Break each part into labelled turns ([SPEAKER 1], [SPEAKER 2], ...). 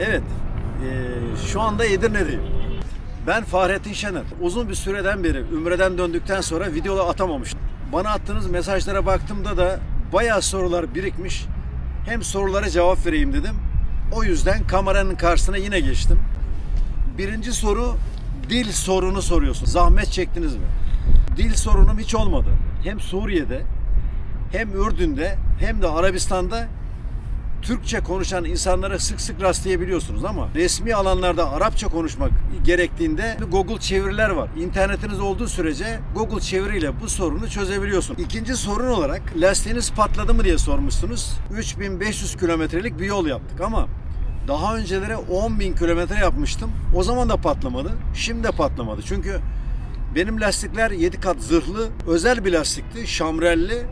[SPEAKER 1] Evet, eee, şu anda Edirne'deyim. Ben Fahrettin Şener. Uzun bir süreden beri Ümre'den döndükten sonra videoda atamamıştım. Bana attığınız mesajlara baktığımda da bayağı sorular birikmiş. Hem sorulara cevap vereyim dedim. O yüzden kameranın karşısına yine geçtim. Birinci soru dil sorunu soruyorsun. Zahmet çektiniz mi? Dil sorunum hiç olmadı. Hem Suriye'de hem Ürdün'de hem de Arabistan'da Türkçe konuşan insanlara sık sık rastlayabiliyorsunuz ama resmi alanlarda Arapça konuşmak gerektiğinde Google çeviriler var. İnternetiniz olduğu sürece Google çeviriyle bu sorunu çözebiliyorsun. İkinci sorun olarak lastiğiniz patladı mı diye sormuşsunuz. 3500 kilometrelik bir yol yaptık ama daha önceleri 10.000 kilometre yapmıştım. O zaman da patlamadı. Şimdi de patlamadı. Çünkü benim lastikler 7 kat zırhlı, özel bir lastikti, şamrelli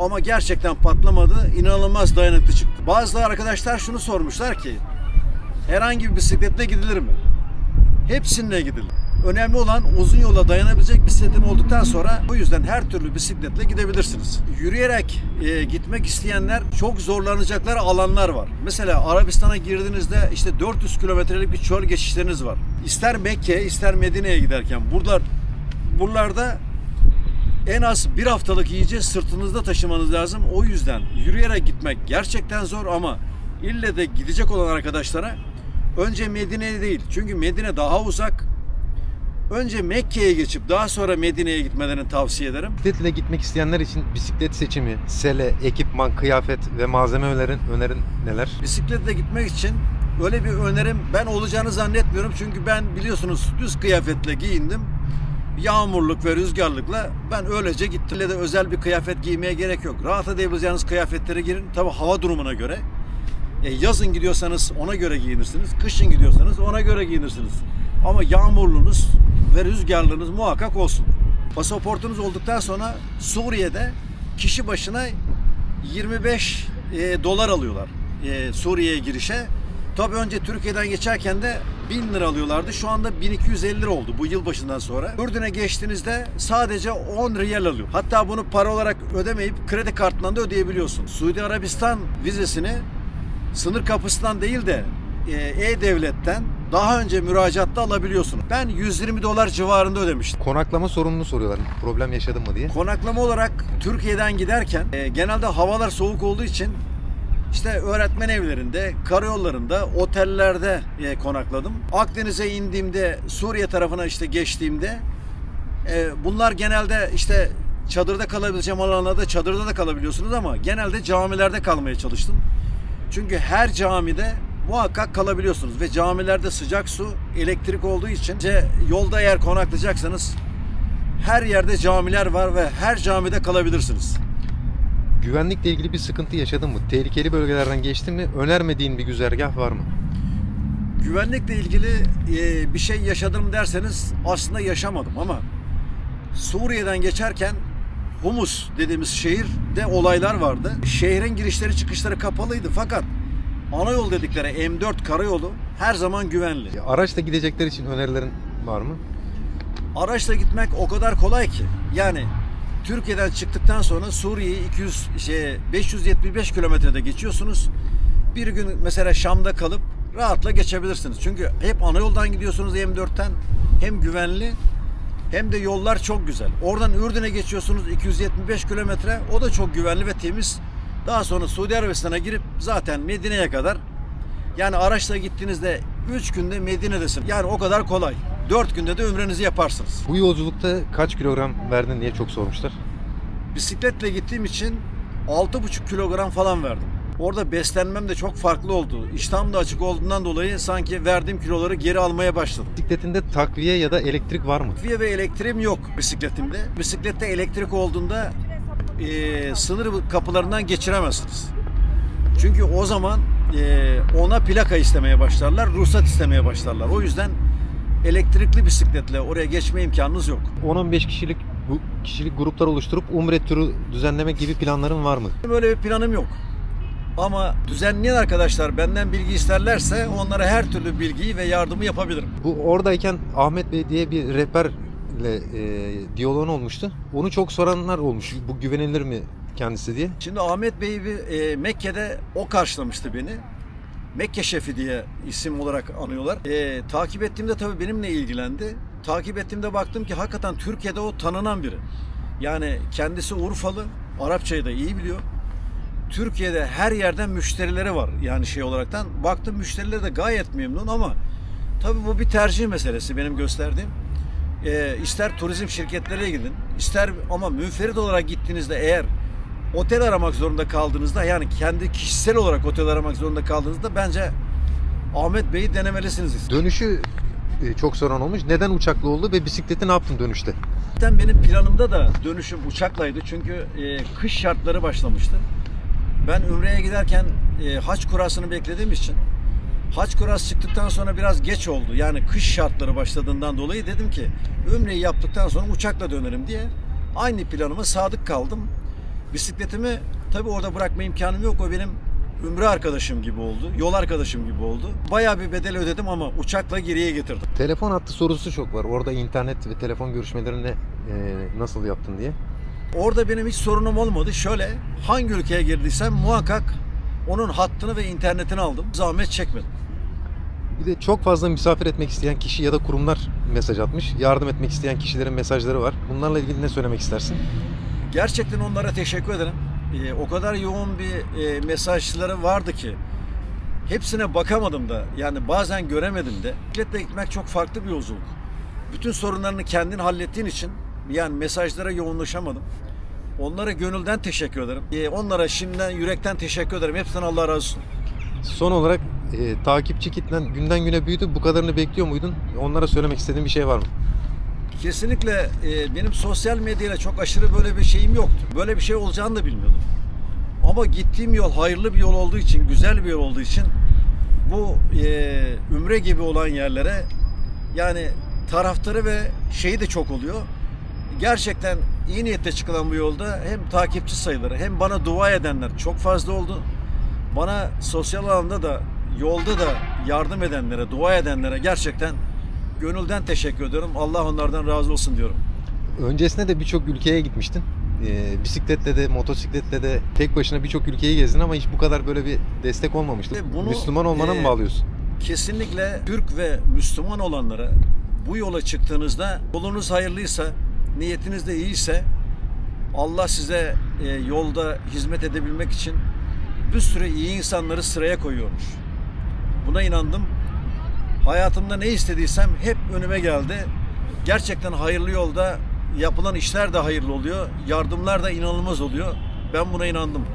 [SPEAKER 1] ama gerçekten patlamadı. İnanılmaz dayanıklı çıktı. Bazı arkadaşlar şunu sormuşlar ki herhangi bir bisikletle gidilir mi? Hepsinle gidilir. Önemli olan uzun yola dayanabilecek bisikletin olduktan sonra o yüzden her türlü bisikletle gidebilirsiniz. Yürüyerek e, gitmek isteyenler çok zorlanacakları alanlar var. Mesela Arabistan'a girdiğinizde işte 400 kilometrelik bir çöl geçişleriniz var. İster Mekke ister Medine'ye giderken buralar buralarda en az bir haftalık yiyeceği sırtınızda taşımanız lazım. O yüzden yürüyerek gitmek gerçekten zor ama ille de gidecek olan arkadaşlara önce Medine'ye değil. Çünkü Medine daha uzak. Önce Mekke'ye geçip daha sonra Medine'ye gitmelerini tavsiye ederim.
[SPEAKER 2] Bisikletle gitmek isteyenler için bisiklet seçimi, sele, ekipman, kıyafet ve malzeme önerin, önerin neler?
[SPEAKER 1] Bisikletle gitmek için öyle bir önerim ben olacağını zannetmiyorum. Çünkü ben biliyorsunuz düz kıyafetle giyindim. Yağmurluk ve rüzgarlıkla ben öylece gittim. Öyle de özel bir kıyafet giymeye gerek yok. Rahat edebileceğiniz kıyafetlere girin. Tabi hava durumuna göre. E, yazın gidiyorsanız ona göre giyinirsiniz. Kışın gidiyorsanız ona göre giyinirsiniz. Ama yağmurluğunuz ve rüzgarlığınız muhakkak olsun. Pasaportunuz olduktan sonra Suriye'de kişi başına 25 e, dolar alıyorlar e, Suriye'ye girişe. Tabii önce Türkiye'den geçerken de 1000 lira alıyorlardı. Şu anda 1250 lira oldu bu yılbaşından sonra. Ürdün'e geçtiğinizde sadece 10 riyal alıyor. Hatta bunu para olarak ödemeyip kredi kartından da ödeyebiliyorsun. Suudi Arabistan vizesini sınır kapısından değil de e, E-Devlet'ten daha önce müracaatta alabiliyorsunuz. Ben 120 dolar civarında ödemiştim.
[SPEAKER 2] Konaklama sorununu soruyorlar. Problem yaşadın mı diye.
[SPEAKER 1] Konaklama olarak Türkiye'den giderken e, genelde havalar soğuk olduğu için işte öğretmen evlerinde, karayollarında, otellerde e, konakladım. Akdeniz'e indiğimde, Suriye tarafına işte geçtiğimde e, bunlar genelde işte çadırda kalabileceğim alanlarda çadırda da kalabiliyorsunuz ama genelde camilerde kalmaya çalıştım. Çünkü her camide muhakkak kalabiliyorsunuz ve camilerde sıcak su, elektrik olduğu için yolda eğer konaklayacaksanız her yerde camiler var ve her camide kalabilirsiniz.
[SPEAKER 2] Güvenlikle ilgili bir sıkıntı yaşadın mı? Tehlikeli bölgelerden geçtin mi? Önermediğin bir güzergah var mı?
[SPEAKER 1] Güvenlikle ilgili e, bir şey yaşadım derseniz aslında yaşamadım ama Suriye'den geçerken Humus dediğimiz şehirde olaylar vardı. Şehrin girişleri çıkışları kapalıydı fakat ana yol dedikleri M4 karayolu her zaman güvenli.
[SPEAKER 2] Ya Araçla gidecekler için önerilerin var mı?
[SPEAKER 1] Araçla gitmek o kadar kolay ki. Yani Türkiye'den çıktıktan sonra Suriye'yi 200 şey 575 kilometrede geçiyorsunuz. Bir gün mesela Şam'da kalıp rahatla geçebilirsiniz. Çünkü hep ana yoldan gidiyorsunuz M4'ten. Hem güvenli hem de yollar çok güzel. Oradan Ürdün'e geçiyorsunuz 275 kilometre. O da çok güvenli ve temiz. Daha sonra Suudi Arabistan'a girip zaten Medine'ye kadar yani araçla gittiğinizde 3 günde Medine'desin. Yani o kadar kolay. 4 günde de ömrenizi yaparsınız.
[SPEAKER 2] Bu yolculukta kaç kilogram verdin diye çok sormuşlar.
[SPEAKER 1] Bisikletle gittiğim için 6,5 kilogram falan verdim. Orada beslenmem de çok farklı oldu. İştahım da açık olduğundan dolayı sanki verdiğim kiloları geri almaya başladım.
[SPEAKER 2] Bisikletinde takviye ya da elektrik var mı?
[SPEAKER 1] Takviye ve elektriğim yok bisikletimde. Bisiklette elektrik olduğunda e, sınır kapılarından geçiremezsiniz. Çünkü o zaman e, ona plaka istemeye başlarlar, ruhsat istemeye başlarlar. O yüzden elektrikli bisikletle oraya geçme imkanınız yok.
[SPEAKER 2] 10-15 kişilik bu kişilik gruplar oluşturup umre turu düzenlemek gibi planların var mı?
[SPEAKER 1] Böyle bir planım yok. Ama düzenleyen arkadaşlar benden bilgi isterlerse onlara her türlü bilgiyi ve yardımı yapabilirim.
[SPEAKER 2] Bu oradayken Ahmet Bey diye bir rehberle e, diyaloğun olmuştu. Onu çok soranlar olmuş. Bu güvenilir mi kendisi diye.
[SPEAKER 1] Şimdi Ahmet Bey bir e, Mekke'de o karşılamıştı beni. Mekke Şefi diye isim olarak anıyorlar. E, takip ettiğimde tabii benimle ilgilendi. Takip ettiğimde baktım ki hakikaten Türkiye'de o tanınan biri. Yani kendisi Urfalı, Arapçayı da iyi biliyor. Türkiye'de her yerden müşterileri var yani şey olaraktan. Baktım müşterileri de gayet memnun ama tabii bu bir tercih meselesi benim gösterdiğim. Ee, ister turizm şirketlerine gidin, ister ama münferit olarak gittiğinizde eğer otel aramak zorunda kaldığınızda yani kendi kişisel olarak otel aramak zorunda kaldığınızda bence Ahmet Bey'i denemelisiniz.
[SPEAKER 2] Dönüşü e, çok soran olmuş. Neden uçakla oldu ve bisikleti ne yaptın dönüşte?
[SPEAKER 1] Zaten benim planımda da dönüşüm uçaklaydı çünkü e, kış şartları başlamıştı. Ben Ümre'ye giderken e, haç kurasını beklediğim için haç kurası çıktıktan sonra biraz geç oldu. Yani kış şartları başladığından dolayı dedim ki Ümre'yi yaptıktan sonra uçakla dönerim diye aynı planıma sadık kaldım. Bisikletimi tabii orada bırakma imkanım yok. O benim Ümre arkadaşım gibi oldu. Yol arkadaşım gibi oldu. Bayağı bir bedel ödedim ama uçakla geriye getirdim.
[SPEAKER 2] Telefon hattı sorusu çok var. Orada internet ve telefon görüşmelerini e, nasıl yaptın diye.
[SPEAKER 1] Orada benim hiç sorunum olmadı. Şöyle hangi ülkeye girdiysem muhakkak onun hattını ve internetini aldım. Zahmet çekmedim.
[SPEAKER 2] Bir de çok fazla misafir etmek isteyen kişi ya da kurumlar mesaj atmış. Yardım etmek isteyen kişilerin mesajları var. Bunlarla ilgili ne söylemek istersin?
[SPEAKER 1] Gerçekten onlara teşekkür ederim. Ee, o kadar yoğun bir e, mesajları vardı ki hepsine bakamadım da yani bazen göremedim de. Bisikletle gitmek çok farklı bir yolculuk. Bütün sorunlarını kendin hallettiğin için yani mesajlara yoğunlaşamadım. Onlara gönülden teşekkür ederim. Ee, onlara şimdiden yürekten teşekkür ederim. Hepsinden Allah razı olsun.
[SPEAKER 2] Son olarak e, takipçi kitlen günden güne büyüdü. Bu kadarını bekliyor muydun? Onlara söylemek istediğin bir şey var mı?
[SPEAKER 1] Kesinlikle e, benim sosyal medyayla çok aşırı böyle bir şeyim yoktu. Böyle bir şey olacağını da bilmiyordum. Ama gittiğim yol hayırlı bir yol olduğu için, güzel bir yol olduğu için bu e, ümre gibi olan yerlere yani taraftarı ve şeyi de çok oluyor. Gerçekten iyi niyetle çıkılan bu yolda hem takipçi sayıları hem bana dua edenler çok fazla oldu. Bana sosyal alanda da yolda da yardım edenlere, dua edenlere gerçekten gönülden teşekkür ediyorum. Allah onlardan razı olsun diyorum.
[SPEAKER 2] Öncesinde de birçok ülkeye gitmiştin. E, bisikletle de, motosikletle de tek başına birçok ülkeyi gezdin ama hiç bu kadar böyle bir destek olmamıştı.
[SPEAKER 1] Ve bunu,
[SPEAKER 2] Müslüman olmana
[SPEAKER 1] e,
[SPEAKER 2] mı bağlıyorsun?
[SPEAKER 1] Kesinlikle Türk ve Müslüman olanlara bu yola çıktığınızda yolunuz hayırlıysa, niyetiniz de iyiyse Allah size e, yolda hizmet edebilmek için bir sürü iyi insanları sıraya koyuyormuş. Buna inandım. Hayatımda ne istediysem hep önüme geldi. Gerçekten hayırlı yolda yapılan işler de hayırlı oluyor. Yardımlar da inanılmaz oluyor. Ben buna inandım.